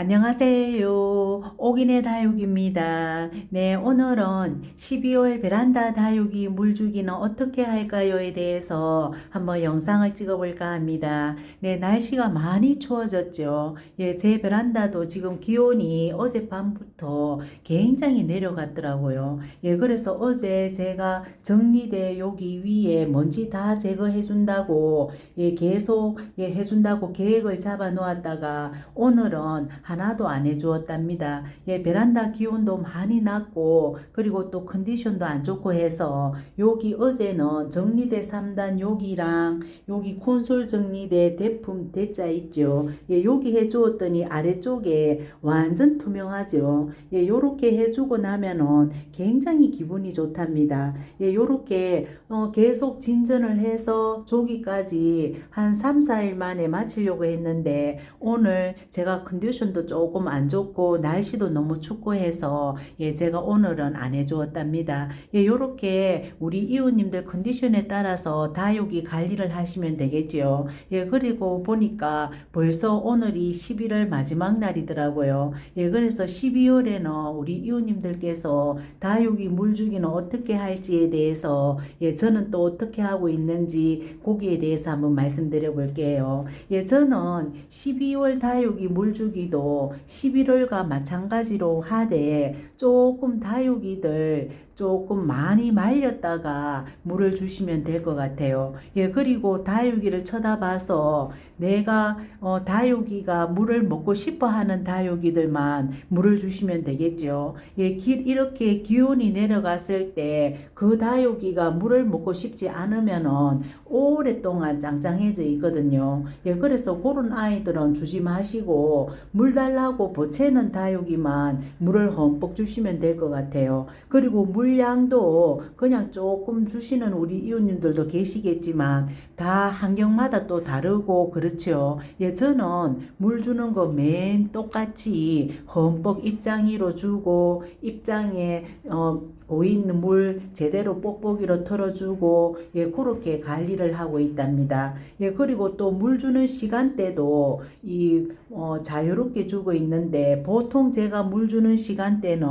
안녕하세요. 옥인의 다육입니다. 네, 오늘은 12월 베란다 다육이 물주기는 어떻게 할까요에 대해서 한번 영상을 찍어볼까 합니다. 네, 날씨가 많이 추워졌죠. 예, 제 베란다도 지금 기온이 어젯밤부터 굉장히 내려갔더라고요. 예, 그래서 어제 제가 정리대 여기 위에 먼지 다 제거해 준다고 예, 계속 예, 해준다고 계획을 잡아 놓았다가 오늘은 하나도 안 해주었답니다. 예, 베란다 기온도 많이 낮고 그리고 또 컨디션도 안 좋고 해서 여기 어제는 정리대 3단 여기랑 여기 콘솔 정리대 대품 대자 있죠. 예, 여기 해주었더니 아래쪽에 완전 투명하죠. 예, 요렇게 해주고 나면은 굉장히 기분이 좋답니다. 예, 요렇게 어, 계속 진전을 해서 조기까지 한 3, 4일 만에 마치려고 했는데 오늘 제가 컨디션도 조금 안 좋고 날씨도 너무 춥고 해서 예, 제가 오늘은 안 해주었답니다. 예, 요렇게 우리 이웃님들 컨디션에 따라서 다육이 관리를 하시면 되겠지요. 예, 그리고 보니까 벌써 오늘이 11월 마지막 날이더라고요. 예, 그래서 12월에는 우리 이웃님들께서 다육이 물주기는 어떻게 할지에 대해서 예, 저는 또 어떻게 하고 있는지 거기에 대해서 한번 말씀드려 볼게요. 예, 저는 12월 다육이 물주기도 11월과 마찬가지로 하되 조금 다육이들 조금 많이 말렸다가 물을 주시면 될 것 같아요. 예, 그리고 다육이를 쳐다봐서 내가 어, 다육이가 물을 먹고 싶어 하는 다육이들만 물을 주시면 되겠죠. 예, 기, 이렇게 기온이 내려갔을 때 그 다육이가 물을 먹고 싶지 않으면은 오랫동안 짱짱해져 있거든요. 예, 그래서 그런 아이들은 주지 마시고 물 달라고 보채는 다육이만 물을 흠뻑 주시면 될 것 같아요. 그리고 물 량도 그냥 조금 주시는 우리 이웃님들도 계시겠지만 다 환경마다 또 다르고 그렇죠. 예, 저는 물 주는 거 맨 똑같이 흠뻑 입장이로 주고 입장에 어 고있는 물 제대로 뽁뽁이로 털어주고 예 그렇게 관리를 하고 있답니다. 예 그리고 또 물 주는 시간대도 이 어, 자유롭게 주고 있는데 보통 제가 물 주는 시간대는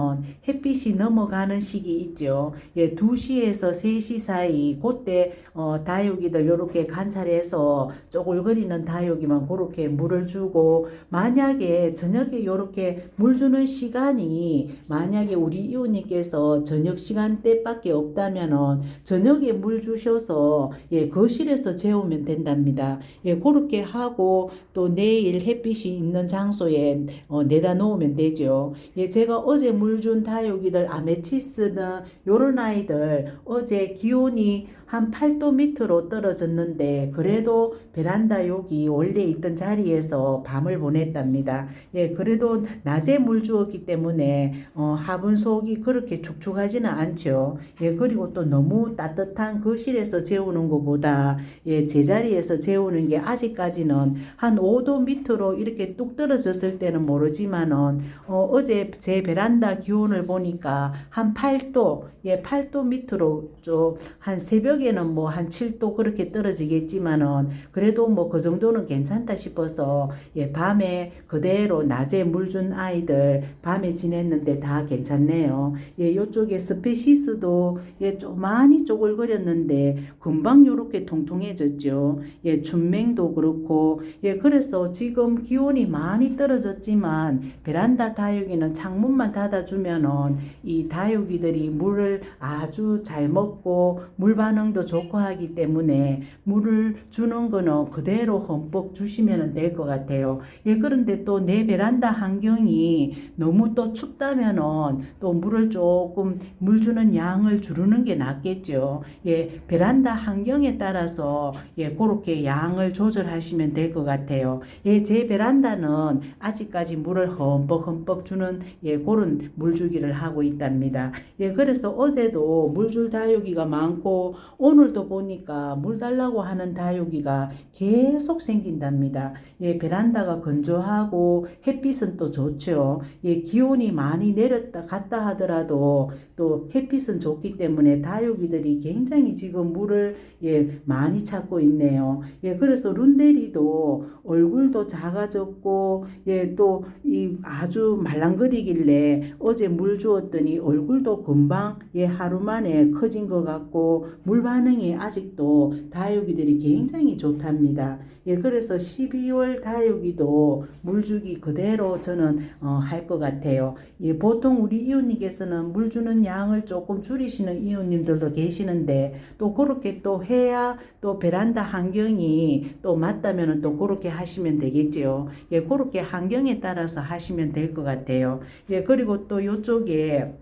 햇빛이 넘어가는 시기 있죠. 예 2시에서 3시 사이 그때 어, 다육이들 요렇게 관찰해서 쪼글거리는 다육이만 그렇게 물을 주고 만약에 저녁에 요렇게 물 주는 시간이 만약에 우리 이웃님께서 저녁 시간대밖에 없다면은 저녁에 물 주셔서 예 거실에서 재우면 된답니다. 예 그렇게 하고 또 내일 햇빛이 있는 장소에 어, 내다 놓으면 되죠. 예 제가 어제 물 준 다육이들 아메치스는 요런 아이들 어제 기온이 한 8도 밑으로 떨어졌는데 그래도 베란다 여기 원래 있던 자리에서 밤을 보냈답니다. 예, 그래도 낮에 물 주었기 때문에 어, 화분 속이 그렇게 축축하지는 않죠. 예, 그리고 또 너무 따뜻한 거실에서 재우는 것보다 예, 제자리에서 재우는 게 아직까지는 한 5도 밑으로 이렇게 뚝 떨어졌을 때는 모르지만은 어, 어제 제 베란다 기온을 보니까 한 8도, 예, 8도 밑으로 좀 한 새벽 에는 뭐 한 7도 그렇게 떨어지겠지만은 그래도 뭐 그 정도는 괜찮다 싶어서 예, 밤에 그대로 낮에 물 준 아이들 밤에 지냈는데 다 괜찮네요. 예, 요쪽에 스페시스도 예, 좀 많이 쪼글거렸는데 금방 요렇게 통통해졌죠. 예, 춘맹도 그렇고 예, 그래서 지금 기온이 많이 떨어졌지만 베란다 다육이는 창문만 닫아주면은 이 다육이들이 물을 아주 잘 먹고 물 반응 도 좋고 하기 때문에 물을 주는 거는 그대로 흠뻑 주시면 될 것 같아요. 예, 그런데 또 내 베란다 환경이 너무 또 춥다면은 또 물을 조금 물 주는 양을 줄이는 게 낫겠죠. 예, 베란다 환경에 따라서 예, 그렇게 양을 조절하시면 될 것 같아요. 예, 제 베란다는 아직까지 물을 흠뻑 흠뻑 주는 예, 그런 물주기를 하고 있답니다. 예, 그래서 어제도 물줄 다육이가 많고 오늘도 보니까 물 달라고 하는 다육이가 계속 생긴답니다. 예, 베란다가 건조하고 햇빛은 또 좋죠. 예, 기온이 많이 내렸다 갔다 하더라도 또 햇빛은 좋기 때문에 다육이들이 굉장히 지금 물을 예, 많이 찾고 있네요. 예, 그래서 룬데리도 얼굴도 작아졌고 예, 또 이 아주 말랑거리길래 어제 물 주었더니 얼굴도 금방 예, 하루 만에 커진 것 같고 물 반응이 아직도 다육이들이 굉장히 좋답니다. 예, 그래서 12월 다육이도 물주기 그대로 저는 어, 할 것 같아요. 예, 보통 우리 이웃님께서는 물 주는 양을 조금 줄이시는 이웃님들도 계시는데 또 그렇게 또 해야 또 베란다 환경이 또 맞다면 또 그렇게 하시면 되겠죠. 예, 그렇게 환경에 따라서 하시면 될 것 같아요. 예, 그리고 또 요쪽에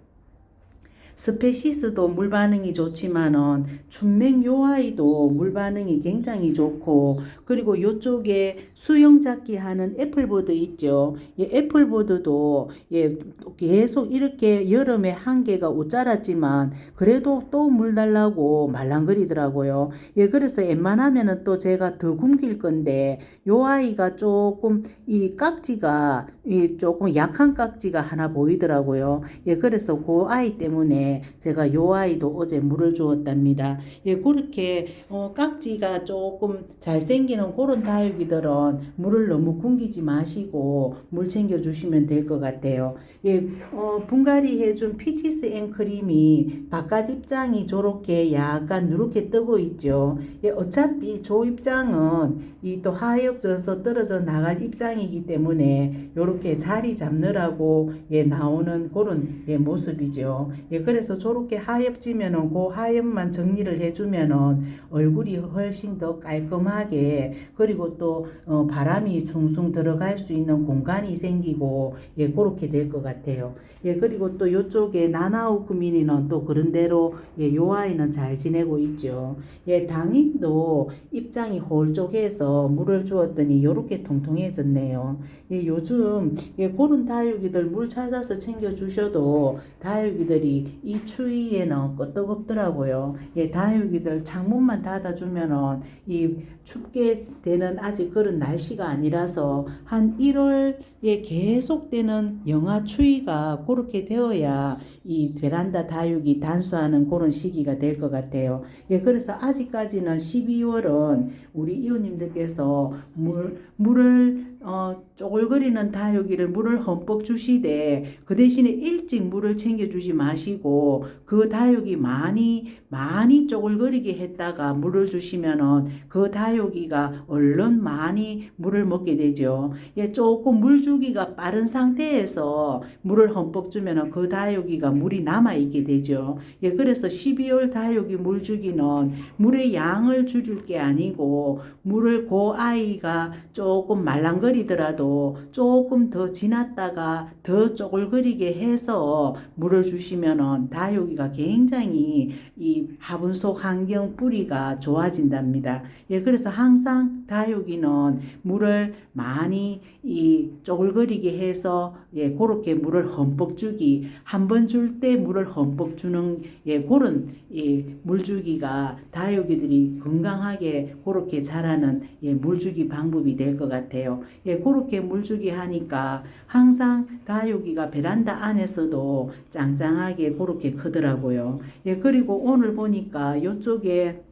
스페시스도 물 반응이 좋지만은 춘맹 요 아이도 물 반응이 굉장히 좋고 그리고 요쪽에 수영 잡기 하는 애플보드 있죠. 예, 애플보드도 예, 계속 이렇게 여름에 한 개가 옷 자랐지만 그래도 또 물 달라고 말랑거리더라고요. 예, 그래서 웬만하면은 또 제가 더 굶길 건데 요 아이가 조금 이 깍지가 이 조금 약한 깍지가 하나 보이더라고요. 예, 그래서 그 아이 때문에 제가 요 아이도 어제 물을 주었답니다. 예, 그렇게 어, 깍지가 조금 잘생기는 그런 다육이들은 물을 너무 굶기지 마시고 물 챙겨 주시면 될 것 같아요. 예, 어, 분갈이 해준 피치스 앵크림이 바깥 입장이 저렇게 약간 누렇게 뜨고 있죠. 예, 어차피 조 입장은 이 또 하엽져서 떨어져 나갈 입장이기 때문에 요렇게 자리 잡느라고 예, 나오는 그런 예, 모습이죠. 예, 그래 서 저렇게 하엽지면은 그 하엽만 정리를 해주면은 얼굴이 훨씬 더 깔끔하게 그리고 또 어, 바람이 숭숭 들어갈 수 있는 공간이 생기고 예, 그렇게 될 것 같아요. 예, 그리고 또 요쪽에 나나우크미니는 또 그런 대로 예, 요 아이는 잘 지내고 있죠. 예, 당인도 입장이 홀쭉해서 물을 주었더니 요렇게 통통해졌네요. 예, 요즘 예, 그런 다육이들 물 찾아서 챙겨 주셔도 다육이들이 이 추위에는 끄떡없더라고요. 예, 다육이들 창문만 닫아주면은 이 춥게 되는 아직 그런 날씨가 아니라서 한 1월에 계속되는 영하 추위가 그렇게 되어야 이 베란다 다육이 단수하는 그런 시기가 될 것 같아요. 예, 그래서 아직까지는 12월은 우리 이웃님들께서 물, 물을 어, 쪼글거리는 다육이를 물을 흠뻑 주시되 그 대신에 일찍 물을 챙겨주지 마시고 그 다육이 많이 많이 쪼글거리게 했다가 물을 주시면은 그 다육이가 얼른 많이 물을 먹게 되죠. 예, 조금 물 주기가 빠른 상태에서 물을 흠뻑 주면은 그 다육이가 물이 남아 있게 되죠. 예, 그래서 12월 다육이 물 주기는 물의 양을 줄일 게 아니고 물을 그 아이가 조금 말랑거리 더라도 조금 더 지났다가 더 쪼글거리게 해서 물을 주시면은 다육이가 굉장히 이 화분 속 환경 뿌리가 좋아진답니다. 예, 그래서 항상 다육이는 물을 많이 이 쪼글거리게 해서 예, 그렇게 물을 흠뻑 주기 한 번 줄 때 물을 흠뻑 주는 예, 그런 예, 물주기가 다육이들이 건강하게 그렇게 자라는 예, 물주기 방법이 될 것 같아요. 예, 그렇게 물주기 하니까 항상 다육이가 베란다 안에서도 짱짱하게 그렇게 크더라고요. 예, 그리고 오늘 보니까 이쪽에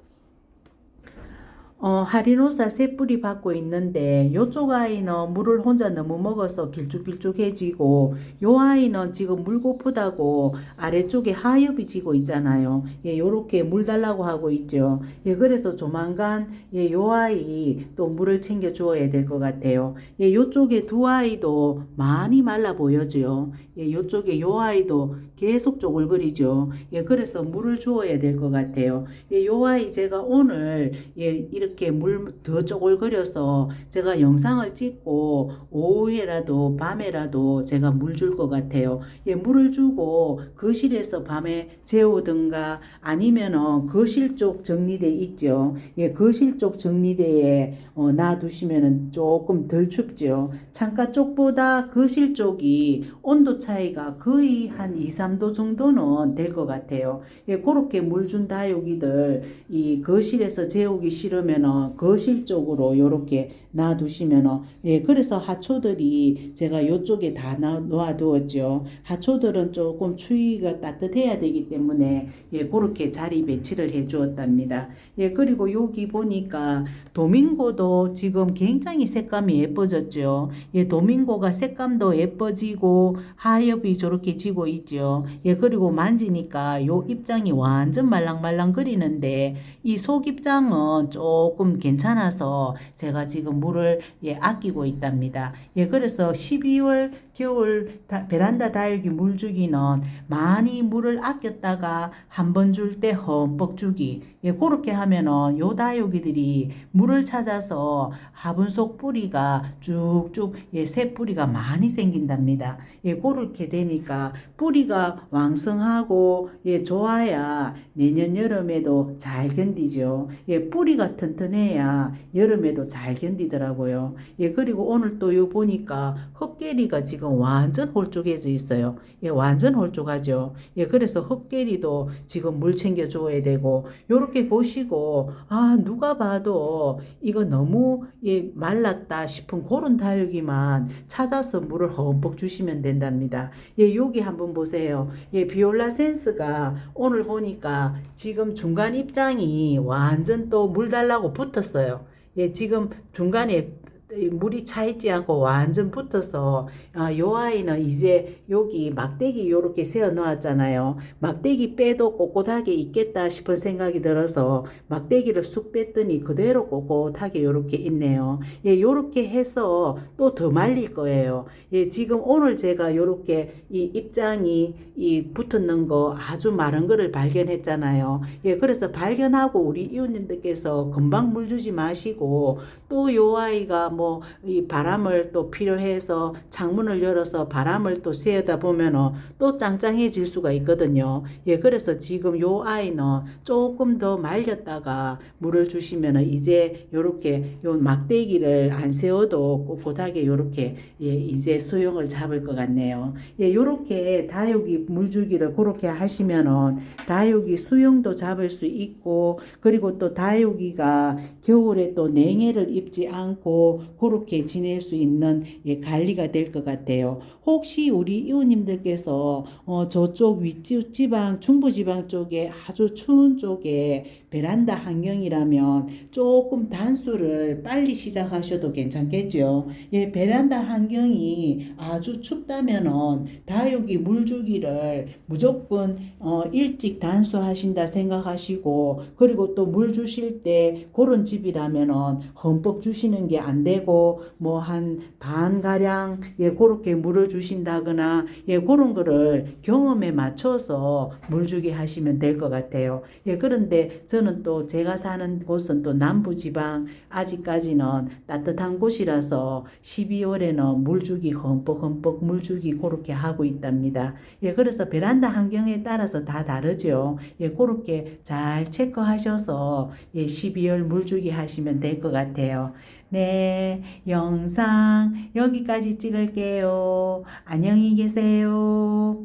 어, 하리노사 새 뿌리 받고 있는데 요쪽 아이는 물을 혼자 너무 먹어서 길쭉길쭉해지고 요 아이는 지금 물 고프다고 아래쪽에 하엽이 지고 있잖아요. 예, 요렇게 물 달라고 하고 있죠. 예, 그래서 조만간 예, 요 아이 또 물을 챙겨 주어야 될 것 같아요. 예, 요쪽에 두 아이도 많이 말라 보여져요. 예, 요쪽에 요 아이도 계속 쪼글거리죠. 예, 그래서 물을 주어야 될 것 같아요. 예, 요 아이 제가 오늘 예, 이렇게 물 더 쪼글거려서 제가 영상을 찍고 오후에라도 밤에라도 제가 물 줄 것 같아요. 예, 물을 주고 거실에서 밤에 재우든가 아니면은 거실 쪽 정리대 있죠. 예, 거실 쪽 정리대에 어, 놔두시면은 조금 덜 춥죠. 창가 쪽보다 거실 쪽이 온도 차이가 거의 한 2, 3도 정도는 될 것 같아요. 예, 그렇게 물 준 다육이들 이 거실에서 재우기 싫으면은 거실 쪽으로 요렇게 놔두시면은 예, 그래서 하초들이 제가 요쪽에 다 놔- 놓아두었죠. 하초들은 조금 추위가 따뜻해야 되기 때문에 예, 그렇게 자리 배치를 해 주었답니다. 예, 그리고 여기 보니까 도밍고도 지금 굉장히 색감이 예뻐졌죠. 예, 도밍고가 색감도 예뻐지고 하엽이 저렇게 지고 있죠. 예, 그리고 만지니까 요 입장이 완전 말랑말랑거리는데 이 속 입장은 조금 괜찮아서 제가 지금 물을 예, 아끼고 있답니다. 예, 그래서 12월 겨울 다- 베란다 다육이 물 주기는 많이 물을 아꼈다가 한 번 줄 때 흠뻑 주기. 예, 그렇게 하면은 요 다육이들이 물을 찾아서 화분 속 뿌리가 쭉쭉 예, 새 뿌리가 많이 생긴답니다. 예, 그렇게 되니까 뿌리가 왕성하고 예, 좋아야 내년 여름에도 잘 견디죠. 예, 뿌리가 튼튼해야 여름에도 잘 견디더라고요. 예, 그리고 오늘 또 요 보니까 헛개리가 지금 완전 홀쭉해져 있어요. 예, 완전 홀쭉하죠. 예, 그래서 헛개리도 지금 물 챙겨 줘야 되고 요렇게 보시고 아, 누가 봐도 이거 너무 예, 말랐다 싶은 그런 다육이만 찾아서 물을 흠뻑 주시면 된답니다. 예, 여기 한번 보세요. 예, 비올라 센스가 오늘 보니까 지금 중간 입장이 완전 또 물 달라고 붙었어요. 예, 지금 중간에 이 물이 차 있지 않고 완전 붙어서 아, 요 아이는 이제 여기 막대기 요렇게 세워 놓았잖아요. 막대기 빼도 꼿꼿하게 있겠다 싶은 생각이 들어서 막대기를 쑥 뺐더니 그대로 꼿꼿하게 요렇게 있네요. 예, 요렇게 해서 또 더 말릴 거예요. 예, 지금 오늘 제가 요렇게 이 입장이 이 붙었는 거 아주 마른 거를 발견했잖아요. 예, 그래서 발견하고 우리 이웃님들께서 금방 물 주지 마시고 또 요 아이가 뭐이 바람을 또 필요해서 창문을 열어서 바람을 또 쐬다 보면은 또 짱짱해질 수가 있거든요. 예, 그래서 지금 요 아이는 조금 더 말렸다가 물을 주시면은 이제 요렇게 요 막대기를 안 세워도 꼿꼿하게 요렇게 예, 이제 수용을 잡을 것 같네요. 예, 요렇게 다육이 물 주기를 그렇게 하시면은 다육이 수용도 잡을 수 있고 그리고 또 다육이가 겨울에 또 냉해를 입지 않고 그렇게 지낼 수 있는 예, 관리가 될 것 같아요. 혹시 우리 이웃님들께서 어, 저쪽 윗지방 중부지방 쪽에 아주 추운 쪽에 베란다 환경이라면 조금 단수를 빨리 시작하셔도 괜찮겠죠. 예, 베란다 환경이 아주 춥다면은 다육이 물 주기를 무조건 어, 일찍 단수하신다 생각하시고 그리고 또 물 주실 때 그런 집이라면은 흠뻑 주시는 게 안 되고 뭐 한 반 가량 예 그렇게 물을 주신다거나 예 그런 거를 경험에 맞춰서 물 주게 하시면 될 것 같아요. 예 그런데 저는 또 제가 사는 곳은 또 남부 지방 아직까지는 따뜻한 곳이라서 12월에는 물 주기 흠뻑 흠뻑 물 주기 그렇게 하고 있답니다. 예 그래서 베란다 환경에 따라서 다 다르죠. 예 그렇게 잘 체크하셔서 예 12월 물 주기 하시면 될 것 같아요. 네, 영상 여기까지 찍을게요. 안녕히 계세요.